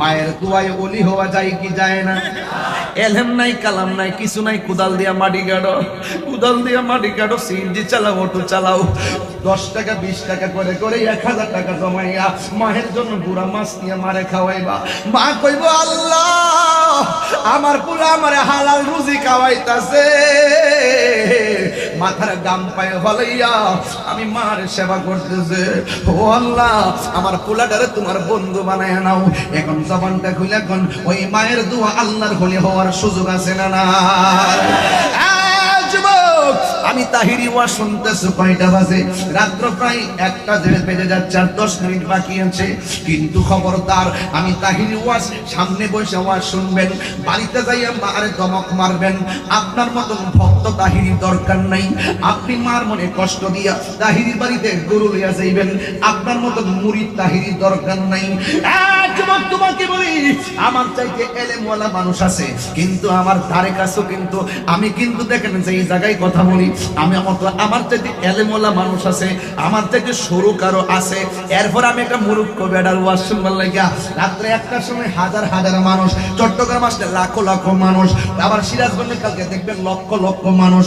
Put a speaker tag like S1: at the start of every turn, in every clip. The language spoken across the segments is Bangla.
S1: মায়ের দুয়ায় অলি হওয়া যায় কি যায় না? এলহেম নাই, কালাম নাই, কিছু নাই, কুদাল দিয়া মাটি কাটো। কুদাল দিয়া মাটি কাটো, সিএনজি চালাও, অটো চালাও। দশ টাকা, বিশ টাকা করে করে এক হাজার টাকা জমাইয়া মায়ের জন্য বুড়া মাছ নিয়ে মারে খাওয়াইবা। মা কইব, আল্লাহ, আমার পুরা আমার হালাল রুজি খাওয়াইতাছে। মাথার গাম পায়ে হলাইয়া আমি মার সেবা করতেছে। ও আল্লাহ, আমার পোলাটারে তোমার বন্ধু বানায় নাও। এখন জবানটা খুলে এখন ওই মায়ের দোয়া আল্লাহর হলি হওয়ার সুযোগ আছে না না আমি তাহিরি ওয়া শুনতেছি, কয়টা বাজে? রাত্র প্রায় একটা বেজে যাচ্ছে আর দশ মিনিট বাকি আছে। কিন্তু খবরদার, আমি তাহিরি ওয়াজ সামনে বসে ওয়াজ শুনবেন। বাড়িতে যাইয়া মারে দমক মারবেন। আপনার মতন ভক্ত তাহিরি দরকার নাই। আপনি মার মনে কষ্ট দিয়া তাহিরি বাড়িতে গরু লইয়া যাইবেন। আপনার মতন মুড়ি তাহিরি দরকার নাই। যুবক, তোমাকে বলি, আমার চাইতে এলেমওয়ালা মানুষ আছে। কিন্তু আমার ধারে কাছেও কিন্তু, আমি কিন্তু দেখেন যে এই জায়গায় কথা বলি। আমি আমার আমার চাইতে এলেমওয়ালা মানুষ আছে, আমার চাইতে সরু কারও আছে। এরপর আমি একটা মুরুক্ষ বেড়ার ওয়াজ শুনবার লাগিয়া রাত্রে একটার সময় হাজার হাজার মানুষ, চট্টগ্রাম আসলে লাখো লাখো মানুষ, আবার সিরাজগঞ্জে কালকে দেখবেন লক্ষ লক্ষ মানুষ।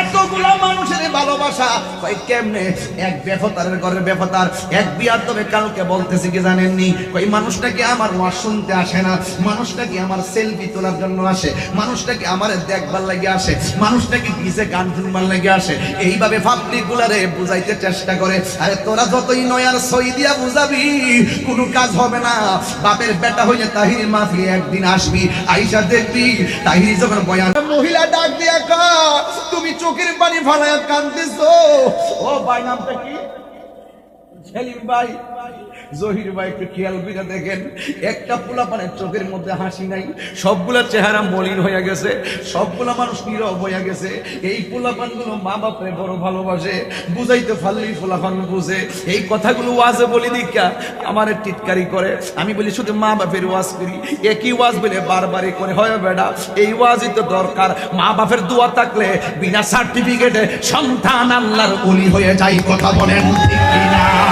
S1: এতগুলো মানুষের ভালোবাসা কই কেমনে? এক বেফতারের ঘরের বেফতার, এক বিয়ার তবে কালকে বলতেছি কি জানেননি? কই মানুষটা কি আমার ওয়াজ শুনতে আসে না? মানুষটা কি আমার সেলফি তোলার জন্য আসে? মানুষটা কি আমার দেখবার লাগে আসে? মানুষটা কি ডিজে গান শুনবার লাগে আসে। এইভাবে পাবলিক গুলারে বুঝাইতে চেষ্টা করে। আরে তোরা যতই নয়ার সই দিয়া বুঝাবি, কোনো কাজ হবে না। বাপের বেটা হইলে তাহির মাফি একদিন আসবি। আইসা দেখবি, তাহির যখন বয়ান মহিলা ডাক দিয়া কা তুমি চোখের পানি ফালায় কাঁদতেছো? ও ভাই, নামটা কি? করে বড় আমার টিটকারি করে, আমি বলি শুধু মা বাপের ওয়াজ করি, একই ওয়াজ বলে বারবারই করে, হয় বেটা এই ওয়াজই তো দরকার, মা বাপের দোয়া থাকলে বিনা সার্টিফিকেটে সন্তান আল্লাহর উলি হয়ে যায়, কথা বলেন কিনা?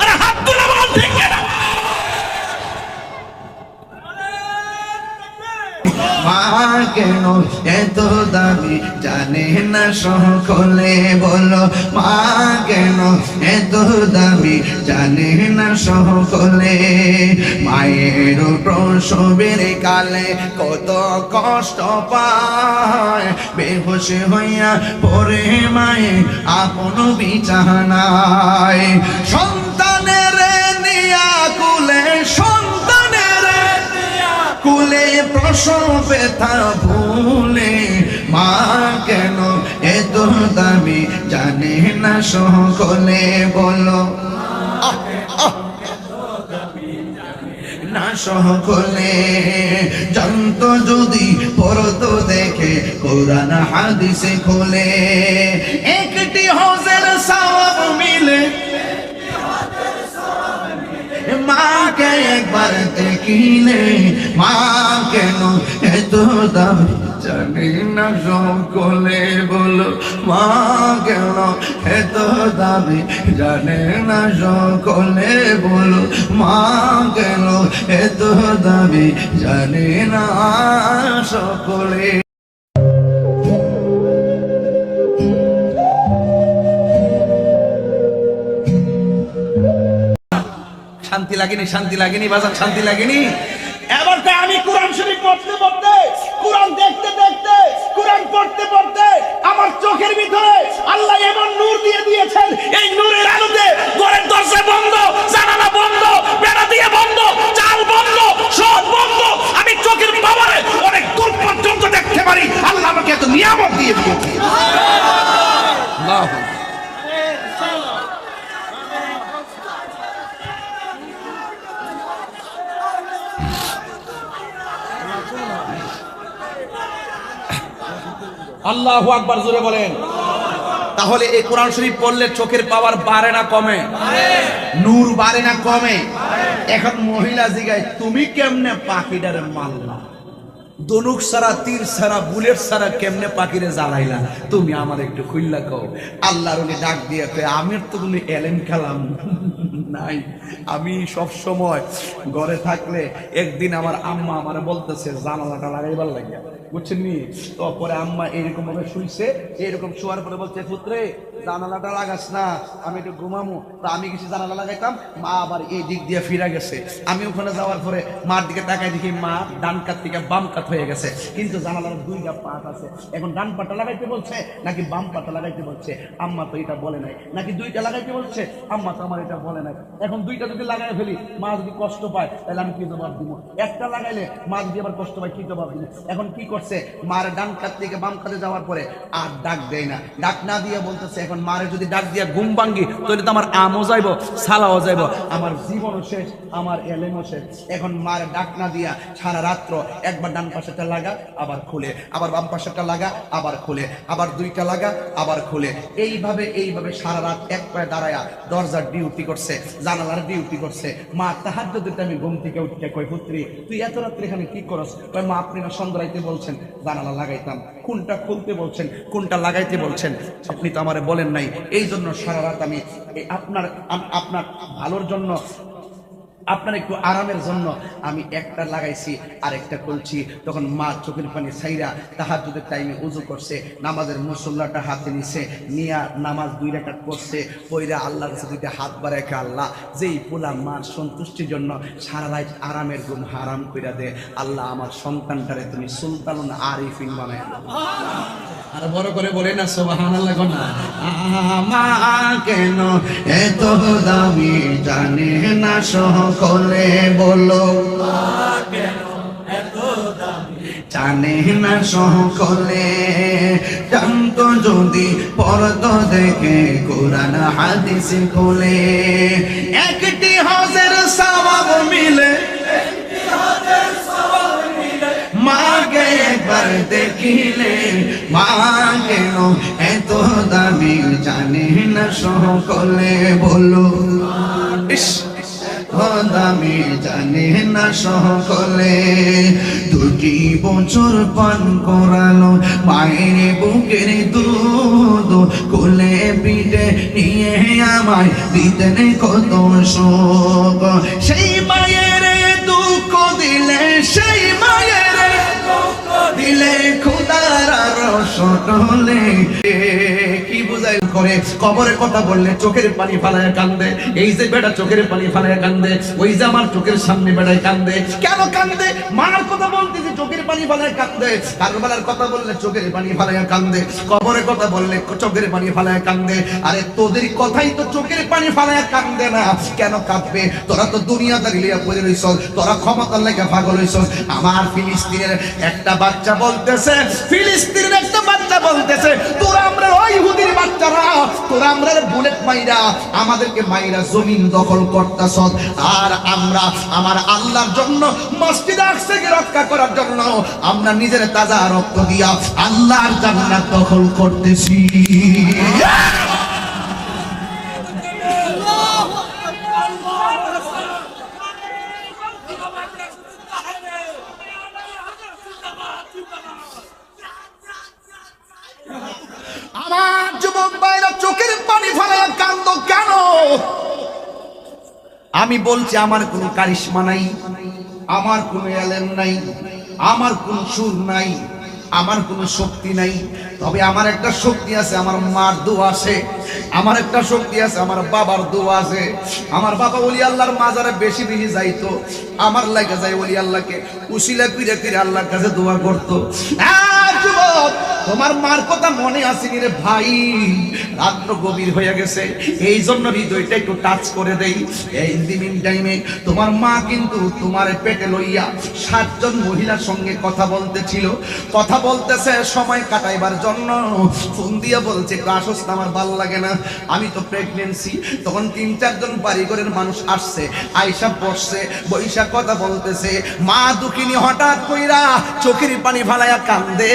S1: আরে হাত তুলে বল ঠিক কিনা মা কেন এত দাবি? জানে না সকলে বলো, মা কেন এত দাবি? জানে না সকলে মায়ের প্রসবের কালে কত কষ্ট পায়। বেহুশ হইয়া পরে মায়ে আপন বিছানায়। সন্তানের নিয়া কুলে প্রসব ব্যথা ভুলে, মা কেন এত না সকলে? বলো। না সকলে। যদি পড়তো দেখে, কোরআন হাদিসে খোলে। একটি হজের একবার দেখিলে মা কেন এত দাম? জানি না সকলে বলো, মা কেন এত দাবি জানে না সকলে বলো, মা কেন এত দাবি জানে না সকলে শান্তি লাগেনি শান্তি লাগেনি, বাজার শান্তি লাগেনি। এবার আমি কোরআন শরীফ পড়তে পড়তে, কোরআন দেখতে দেখতে, কোরআন পড়তে পড়তে আমার চোখের ভিতরে আল্লাহ এমন নূর দিয়ে দিয়েছেন, এই নূরের আলোতে ঘরের দরজা বন্ধ, জানালা বন্ধ, বেড়া দিয়ে বন্ধ, চাল বন্ধ সব বন্ধ। আমি চোখের পাওয়ারে অনেক দূর পর্যন্ত দেখতে পারি, আল্লাহ আমাকে এত নিয়ামত দিয়ে দিয়েছে আল্লাহ আকবার জোরে বলেন। তাহলে এই কোরআন শরীফ পড়লে চোখের পাওয়ার বাড়ে না কমে? নূর বাড়ে না কমে? এখন মহিলা জিগায়, তুমি কেমনে পাখিটারে মারলা? দনুক সারা, তীর সারা, বুলেট সারা কেমনে পাখিরে জ্বালাইলা? তুমি আমার একটু খুললা কও। আল্লাহর উনি ডাক দিয়ে আমির তো কোনো এলেন খেলাম নাই। আমি সব সময় ঘরে থাকলে একদিন আমার আম্মা আমার বলতেছে, জানালাটা লাগাইবার লাগিয়া। বুঝছেন নি? পরে আম্মা এরকম ভাবে শুইছে এরকম শোয়ার পরে বলছে, পুত্রে, জানালাটা লাগাস না, আমি একটু ঘুমামু। তো আমি কিছু জানালা লাগাইতাম, মা আবার এই দিক দিয়ে ফিরা গেছে। আমি ওখানে যাওয়ার পরে মার দিকে তাকাই দেখি মা ডান কাত থেকে বাম কাত হয়ে গেছে। কিন্তু জানালার দুইটা পাট আছে। এখন ডান পাটা লাগাইতে বলছে নাকি বাম পাটা লাগাইতে বলছে? আম্মা তো এটা বলে নাই। নাকি দুইটা লাগাইতে বলছে? আম্মা তো আমার এটা বলে নাই। এখন দুইটা যদি লাগাই ফেলি, মা যদি কষ্ট পায়, তাহলে আমি কি জবাব দিব? একটা লাগাইলে মা যদি আবার কষ্ট পায়, কি জবাব দিব? এখন কি করছে, মার ডান কাত থেকে বাম কাতে যাওয়ার পরে আর ডাক দেয় না। ডাক না দিয়ে বলতেছে, এখন মারে যদি ডাক দিয়া ঘুম ভাঙ্গি, তাহলে তো আমার আমও যাইব, সালাও যাইব। আমার জীবনও শেষ, আমার এলেমও শেষ। এখন মার ডাক না দিয়া সারা রাত্র একবার ডান পাশেটা লাগা, আবার খুলে। আবার বাম পাশেটা লাগা, আবার খুলে। আবার দুইটা লাগা, আবার খুলে। এইভাবে এইভাবে সারা রাত এক পায়ে দাঁড়ায়া দরজার ডিউটি করছে, জানালার ডিউটি করছে। মা তাহার যদি আমি ঘুম থেকে উঠতে কই পুত্রী, তুই এত রাত্রে এখানে কি করস? মা, আপনি না সন্ধ্যাইতে বলছেন, জানালা লাগাইতাম। কোনটা খুলতে বলছেন, কোনটা লাগাইতে বলছেন, আপনি তো আমারে বলেন নাই। এই জন্য সারা রাত আমি আপনার আপনার ভালোর জন্য আপনার একটু আরামের জন্য আমি একটা লাগাইছি আর একটা খুলছি তখন মা চোখের পানি ছাইরা তাহার যদি টাইমে উজু করছে, নামাজের মুসল্লাটা হাতে নিছে, নিয়া নামাজ দুই রেখাত করছে পইরা আল্লাহর কাছে দুইটা হাত বাড়াইকে আল্লাহ, যেই পোলা মার সন্তুষ্টির জন্য সারা রাত আরামের গুণ হারাম কইরা দে, আল্লাহ আমার সন্তানটারে তুমি সুলতানুন আরিফিন বানায়। আর বড় করে বলে না সোবাহান আমা কেন এত দামি জানে না সকলে বলো। জানে না সকলে। জানতো যদি পরত দেখে কোরআন হাদিস খোলে, একটি হজের সওয়াব মিলে দেখিলে এত দামি জানে না সকলে বলো। দামি জানে না সকলে। দুটি বছর পান করালো, মায়ের বুকের দুধ কোলে পিঠে নিয়ে আমায় দিতেন কত শোক। সেই মায়ের রসটলে কি বুঝাই করে? কবরের কথা বললে চোখের পানি ফালায় কান্দে। এই যে বেটা চোখের পানি ফালায় কান্দে, ওই যে আমার চোখের সামনে বেড়ায় কান্দে। কেন কান্দে? মার কথা বলতেছি, চোখের পানি ফালায় কান্দে। কারবালার কথা বললে চোখের পানি ফালায় কান্দে। কবরের কথা বললে চোখের পানি ফালায় কান্দে। আরে তোদের কথাই তো চোখের পানি ফালায় কান্দে না। কেন কাঁদবে? তোরা তো দুনিয়াদারি লিয়া পড়ে রইছ তোরা ক্ষমতার লেগে পাগল হইছ আমার ফিলিস্তিনের একটা বাচ্চা বলতেছে, ফিলিস্তিনের বলতেছে, তোরা আমরা ওই হুদির বাচ্চারা, তোরা আমরা বুলেট মাইরা, আমাদেরকে মাইরা জমিন দখল করতাস আর আমরা আমার আল্লাহর জন্য মসজিদ আকসাকে রক্ষা করার জন্য আমরা নিজের তাজা রক্ত দিয়া আল্লাহর জান্নাত দখল করতেছি। আমি বলছি, আমার কোনো কারিশমা নাই, আমার কোনো এলেন নাই, আমার কোনো সুর নাই, আমার কোনো শক্তি নাই। তবে আমার একটা শক্তি আছে, আমার মার দোয়া আছে, আমার একটা শক্তি আছে, আমার বাবার দোয়া আছে। আমার বাবা ওলি আল্লাহর মাজারে বেশি বেশি যাইতো, আমার লাগে যাই ওলি আল্লাহকে উশিলা পিড়ে পিড়ে আল্লাহর কাছে দোয়া করতো। যুবক তোমার মার কথা মনে আসেনি রে ভাই। রাত্র গভীর হয়ে গেছে। এই জন্য হৃদয়টা একটু টাচ করে দেই। এই দিন টাইমে তোমার মা কিন্তু তোমার পেটে লইয়া সাতজন মহিলার সঙ্গে কথা বলতেছিল। কথা বলতেছে, সময় কাটাইবার জন্য ফোন দিয়ে বলছে, একটু আসস আমার ভালো লাগে না। আমি তো প্রেগনেন্সি তখন তিন, চারজন বাড়িঘরের মানুষ আসছে আয়সা বসছে বৈশাখ কথা বলতেছে, মা দুঃখিনী হঠাৎ কইরা চোখের পানি ফালাইয়া কান্দে।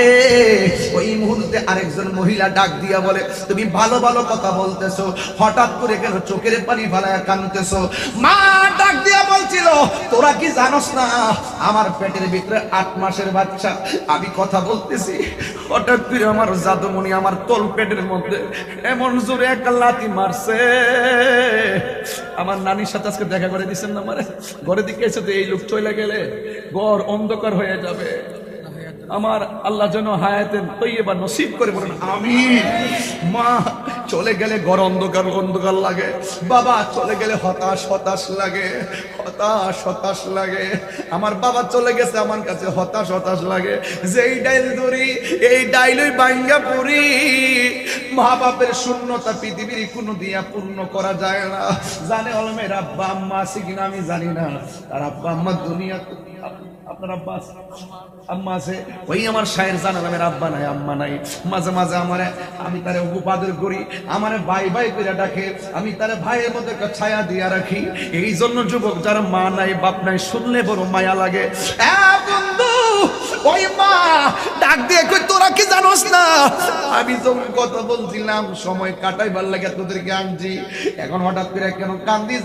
S1: ওই মুহূর্তে আরেকজন মহিলা ডাক দিয়া বলে, তুমি ভালো ভালো কথা বলতেছো। হঠাৎ করে কেন চোখের পানি ফালাইয়া কান্দতেছো মা ডাক দিয়া বলছিল, তোরা কি জানোস না, আমার পেটের ভিতরে আট মাসের বাচ্চা। আমি কথা বলতেছি। হঠাৎ করে আমার জাদুমণি আমার তল পেটের মধ্যে এমন জোরে একটা লাথি মারছে। আমার নানির সাথে আজকে দেখা করে দিচ্ছেন না মানে ঘরে দিকে এসে তো এই লোক চলে গেলে ঘর অন্ধকার হয়ে যাবে। আমার আল্লাহ যেন হায়াতে তৈবা নসিব করে বলেন আমি মা, চলে গেলে ঘর অন্ধকার অন্ধকার লাগে। বাবা, চলে গেলে হতাশ হতাশ লাগে। হতাশ হতাশ লাগে। আমার বাবা চলে গেছে, আমার কাছে হতাশ হতাশ লাগে। যে এই ডাইল ধরি, এই ডাইলই বাঙ্গা পড়ি। মা বাপের শূন্যতা পৃথিবীর কোনো দিয়া পূর্ণ করা যায় না। জানে অলমের আব্বা আম্মা আছে কিনা আমি জানি না। তার আব্বা আম্মা দুনিয়া আপনার আব্বা? আম্মা আছে। ওই আমার সায়ের জান নামের আব্বা নাই, আম্মা নাই। মাঝে মাঝে আমার, আমি তারে উপাদর করি, আমার ভাই ভাই করে ডাকে, আমি তারে ভাইয়ের মধ্যে ছায়া দিয়া রাখি। এই জন্য যুবক যার মা নাই, বাপ নাই, শুনলে বড় মায়া লাগে। এ বন্ধু মা, ডাক তোরা কি জানোস না? আমি কথা বলছিলাম, সময় লাগে তোদেরকে আনছি। এখন হঠাৎ কেন কান্দি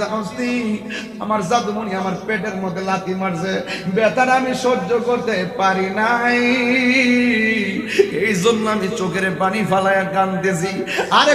S1: আমার জাদুমণি আমার পেটের মধ্যে লাথি মারছে। বেতার আমি সহ্য করতে পারি নাই। এই জন্য আমি চোখের পানি ফালায়া কান্দেছি আরে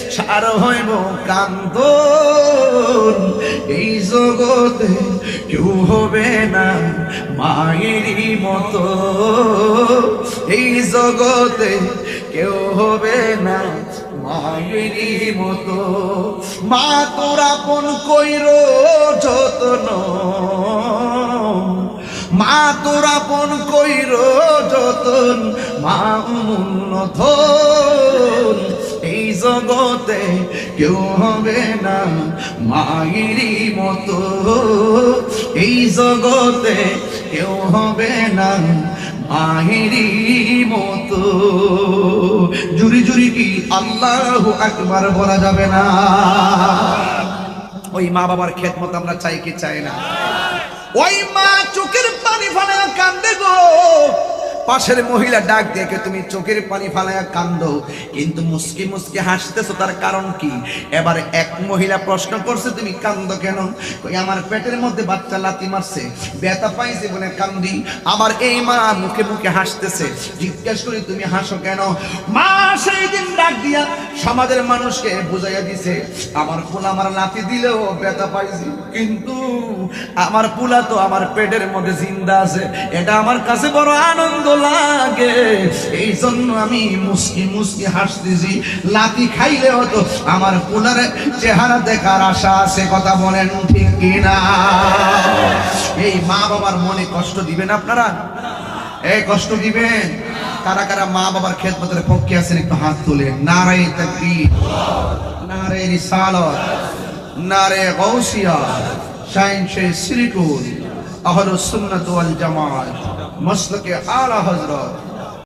S1: সার হইব কান্দ এই জগতে কেউ হবে না মায়েরই মতো। এই জগতে কেউ হবে না মায়েরই মতো। মা তোরা পন কইর যত্ন। মা তোরা পন কইর যতন। মা উন্নত জগতে কেউ হবে না মায়েরই মতো। এই জগতে কেউ হবে না মায়েরই মতো। জুরি জুরি কি আল্লাহ আকবার বলা যাবে না? ওই মা বাবার খেদমত আমরা চাই কি চাই না? ওই মা চোখের পানি ফালায়া কান্দে গো। পাশের মহিলা ডাক দেখে তুমি চোখের পানি ফালায়া কান্দো। কিন্তু মুসকি মুসকি হাসতেছো, তার কারণ কি? এবার এক মহিলা প্রশ্ন করছে, তুমি কান্দো কেন? আমার পেটের মধ্যে বাচ্চা লাতি মারছে, ব্যথা পাইছে বলে কান্দি। আমার এই মা মুখে মুখে হাসতেছে, জিজ্ঞেস করি তুমি হাসো কেন? মা সেই দিন ডাক দিয়া সমাজের মানুষকে বুঝাইয়া দিছে, আমার ফুল আমার লাতি দিলেও ব্যথা পাইছি, কিন্তু আমার পুলা তো আমার পেটের মধ্যে জিন্দা আছে, এটা আমার কাছে বড় আনন্দ। লাগে। এই জন্য আমি মুসকি মুসকি হাসতেছি। লাতি খাইলেও তো আমার চেহারা দেখার আশা আছে, কথা বলেন ঠিক কিনা? এই মা বাবার মনে কষ্ট দিবেন আপনারা? এই কষ্ট দিবেন? কারা কারা মা বাবার খেদমতের পক্ষে আছেন, একটু হাত তুলে নারায় নারে রিসালত, নারে গৌসিয়া শাইন শে শ্রীকুল আহল সুন্নাত জামাত। مسلک اعلی حضرت